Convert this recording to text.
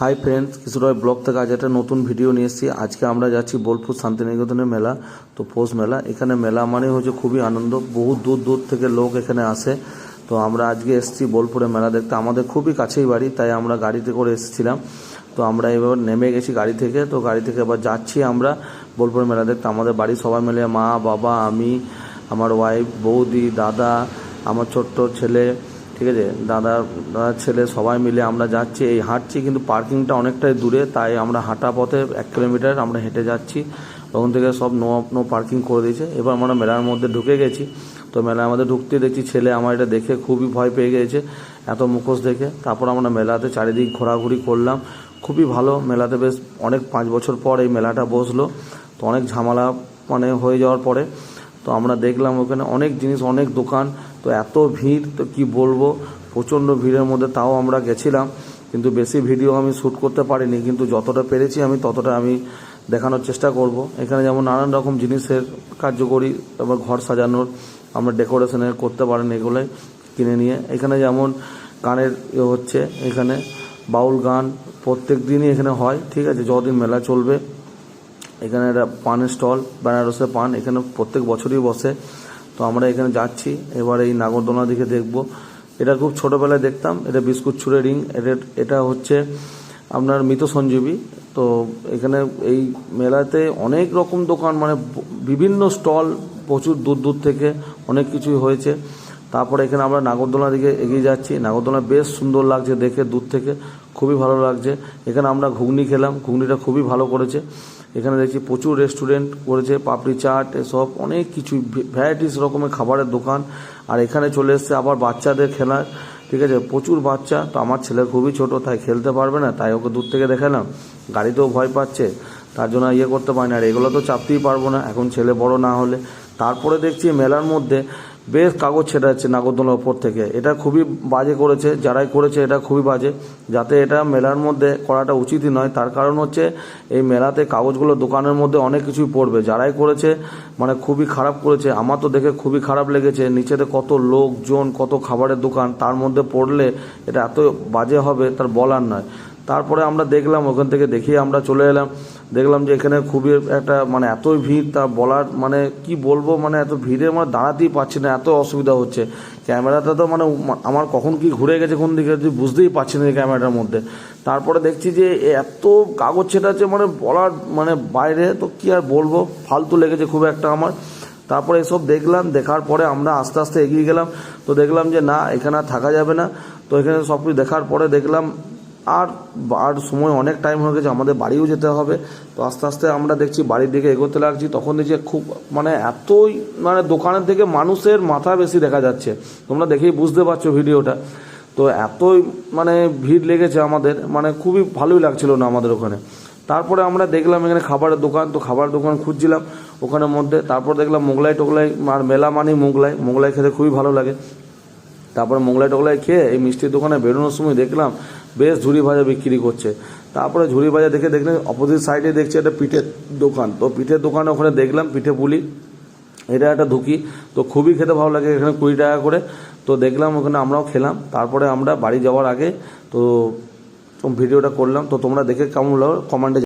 Hi friends কিশোরয় blog থেকে আজ একটা নতুন ভিডিও নিয়ে এসেছি। আজকে আমরা যাচ্ছি বোলপুর শান্তিনিকেতনের মেলা, তো পৌষ মেলা। এখানে মেলা মানে হচ্ছে খুবই আনন্দ। বহু দূর দূর থেকে লোক এখানে আসে। তো আমরা আজকে এসেছি বোলপুরে মেলা দেখতে। আমাদের খুবই কাছেই বাড়ি, তাই আমরা গাড়িতে করে এসেছিলাম। তো আমরা এবার নেমে গেছি গাড়ি থেকে। তো গাড়ি থেকে এবার যাচ্ছি আমরা বোলপুরে মেলা দেখতে। আমাদের বাড়ির সবাই মিলে মা, বাবা, আমি, আমার ওয়াইফ বৌদি, দাদা, আমার ছোট্ট ছেলে ঠিক আছে? দাদা, দাদার ছেলে সবাই মিলে আমরা যাচ্ছি, এই হাঁটছি, কিন্তু পার্কিংটা অনেকটাই দূরে, তাই আমরা হাঁটা পথে এক কিলোমিটার আমরা হেঁটে যাচ্ছি। ওখান থেকে সব নো নো পার্কিং করে দিয়েছে। এবার আমরা মেলার মধ্যে ঢুকে গেছি। তো মেলার মধ্যে ঢুকতে দেখছি ছেলে আমার এটা দেখে খুবই ভয় পেয়ে গেছে, এত মুখোশ দেখে। তারপর আমরা মেলাতে চারিদিক ঘোরাঘুরি করলাম। খুবই ভালো, মেলাতে বেশ অনেক পাঁচ বছর পর এই মেলাটা বসল। তো অনেক ঝামেলা মানে হয়ে যাওয়ার পরে, তো আমরা দেখলাম ওখানে অনেক জিনিস, অনেক দোকান তো এত ভিড়, তো কি বলব? প্রচণ্ড ভিড়ের মধ্যে তাও আমরা গেছিলাম, কিন্তু বেশি ভিডিও আমি শ্যুট করতে পারিনি, কিন্তু যতটা পেরেছি আমি ততটা আমি দেখানোর চেষ্টা করব। এখানে যেমন নানান রকম জিনিসের কার্যকরী, তারপর ঘর সাজানোর আমরা ডেকোরেশনের করতে পারেন এগুলোই কিনে নিয়ে। এখানে যেমন গানের ইয়ে হচ্ছে, এখানে বাউল গান প্রত্যেক দিনই এখানে হয়, ঠিক আছে? যতদিন মেলা চলবে, এখানে একটা পানের স্টল, বেনারসের পান, এখানে প্রত্যেক বছরই বসে। তো আমরা এখানে যাচ্ছি, এবার এই নাগরদোলনা দিকে দেখব। এটা খুব ছোটোবেলায় দেখতাম, এটা বিস্কুট ছুঁড়ে রিং, এটা এটা হচ্ছে আপনার মৃত সঞ্জীবী তো এখানে এই মেলাতে অনেক রকম দোকান মানে বিভিন্ন স্টল প্রচুর দূর দূর থেকে অনেক কিছুই হয়েছে। তারপরে এখানে আমরা নাগরদোলনা দিকে এগিয়ে যাচ্ছি। নাগরদোলা বেশ সুন্দর লাগছে দেখে, দূর থেকে খুবই ভালো লাগছে। এখানে আমরা ঘুগনি খেলাম, ঘুগনিটা খুবই ভালো করেছে। এখানে দেখছি প্রচুর রেস্টুরেন্ট করেছে, পাপড়ি চাট, এসব, অনেক কিছু ভ্যারাইটিস রকমের খাবারের দোকান। আর এখানে চলে এসছে আবার বাচ্চাদের খেলার ঠিক আছে? প্রচুর বাচ্চা, তো আমার ছেলে খুবই ছোট, তাই খেলতে পারবে না, তাই ওকে দূর থেকে দেখালাম। গাড়িতেও ভয় পাচ্ছে, তার জন্য ইয়ে করতে পারি না। আর এগুলো তো চাপতেই পারব না, এখন ছেলে বড় না হলে। তারপরে দেখছি মেলার মধ্যে বেশ কাগজ ছেড়ে যাচ্ছে নাগরদোলার ওপর থেকে। এটা খুবই বাজে করেছে, যারাই করেছে এটা খুবই বাজে। যাতে এটা মেলার মধ্যে করাটা উচিতই নয়। তার কারণ হচ্ছে, এই মেলাতে কাগজগুলো দোকানের মধ্যে অনেক কিছুই পড়বে। যারাই করেছে মানে খুবই খারাপ করেছে। আমার তো দেখে খুবই খারাপ লেগেছে। নিচেতে কত লোকজন, কত খাবারের দোকান, তার মধ্যে পড়লে এটা এত বাজে হবে, তার বলার নয়। তারপরে আমরা দেখলাম, ওখান থেকে দেখিয়ে আমরা চলে এলাম। দেখলাম যে এখানে খুবই একটা মানে এতই ভিড়, তা বলার মানে কি বলব মানে এত ভিড়ে মানে দাঁড়াতেই পারছি না, এত অসুবিধা হচ্ছে। ক্যামেরাটা তো মানে আমার কখন কি ঘুরে গেছে কোন দিকে বুঝতেই পারছি না এই ক্যামেরাটার মধ্যে। তারপরে দেখছি যে এত কাগজ ছেটাচ্ছে মানে বলার মানে বাইরে, তো কি আর বলব, ফালতু লেগেছে খুব একটা আমার। তারপরে এসব দেখলাম, দেখার পরে আমরা আস্তে আস্তে এগিয়ে গেলাম। তো দেখলাম যে না, এখানে থাকা যাবে না। তো এখানে সব কিছু দেখার পরে দেখলাম আর আর সময় অনেক টাইম হয়ে গেছে, আমাদের বাড়িও যেতে হবে। তো আস্তে আস্তে আমরা দেখছি বাড়ির দিকে এগোতে লাগছি, তখন দেখছি খুব মানে এতই মানে দোকানের থেকে মানুষের মাথা বেশি দেখা যাচ্ছে। তোমরা দেখেই বুঝতে পারছ ভিডিওটা। তো এতই মানে ভিড় লেগেছে আমাদের মানে খুবই ভালোই লাগছিল না আমাদের ওখানে। তারপরে আমরা দেখলাম এখানে খাবারের দোকান, তো খাবার দোকান খুঁজছিলাম, ওখানের মধ্যে, তারপর দেখলাম মোগলাই টোগলাই আর মেলা মানেই মোগলাই। মোগলাই খেতে খুবই ভালো লাগে। তারপরে মোগলাই টোগলাই খেয়ে এই মিষ্টির দোকানে বেরোনোর সময় দেখলাম বেশ ঝুড়ি ভাজা বিক্রি করছে। তারপরে ঝুড়ি ভাজা দেখে দেখলাম অপোজিট সাইডে দেখছি একটা পিঠের দোকান। তো পিঠের দোকানে ওখানে দেখলাম পিঠে পুলি। এটা একটা ধুকি। তো খুবই খেতে ভালো লাগে এখানে কুড়ি টাকা করে। তো দেখলাম ওখানে আমরাও খেলাম। তারপরে আমরা বাড়ি যাওয়ার আগে তো ভিডিওটা করলাম। তো তোমরা দেখে কেমন লাগল? কমেন্টে